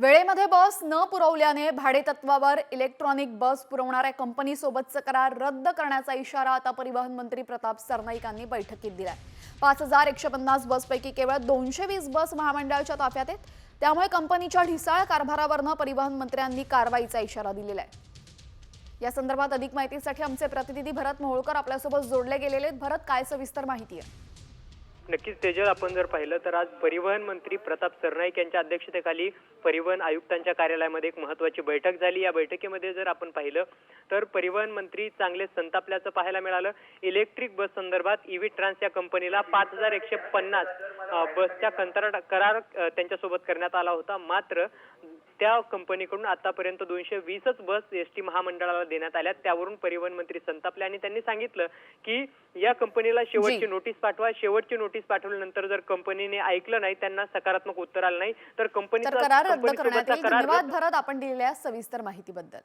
वेळेमध्ये बस न पुरवल्याने भाडेतत्वावर इलेक्ट्रॉनिक बस पुरवणाऱ्या कंपनीसोबतचा करार रद्द करण्याचा इशारा आता परिवहन मंत्री प्रताप सरनाईकांनी बैठकीत दिलाय. पाच हजार एकशे पन्नास बसपैकी केवळ दोनशे वीस बस महामंडळाच्या ताफ्यात आहेत. त्यामुळे कंपनीच्या ढिसाळ कारभारावरनं परिवहन मंत्र्यांनी कारवाईचा इशारा दिलेला आहे. या संदर्भात अधिक माहितीसाठी आमचे प्रतिनिधी भरत मोहोळकर आपल्यासोबत जोडले गेलेले आहेत. भरत काय सविस्तर माहिती आहे? नक्कीच तेजल आपण जर पाहिलं तर आज परिवहन मंत्री प्रताप सरनाईक यांच्या अध्यक्षतेखाली परिवहन आयुक्तांच्या कार्यालयामध्ये एक महत्वाची बैठक झाली. या बैठकीमध्ये जर आपण पाहिलं तर परिवहन मंत्री चांगले संतापल्याचं पाहायला मिळालं. इलेक्ट्रिक बस संदर्भात ईव्ही ट्रान्स या कंपनीला पाच हजार एकशे पन्नास बसच्या कंत्राट करार त्यांच्यासोबत करण्यात आला होता. मात्र त्या कंपनीकडून आतापर्यंत दोनशे वीसच बस एस टी महामंडळाला देण्यात आल्या त्यावरून परिवहन मंत्री संतापले आणि त्यांनी सांगितलं की या कंपनीला शेवटची. नोटीस पाठवा. शेवटची नोटीस पाठवल्यानंतर जर कंपनीने ऐकलं नाही त्यांना सकारात्मक उत्तर आलं नाही तर कंपनीचा करार रद्द करण्यात येईल. धन्यवाद भरत आपण दिलेल्या सविस्तर माहितीबद्दल.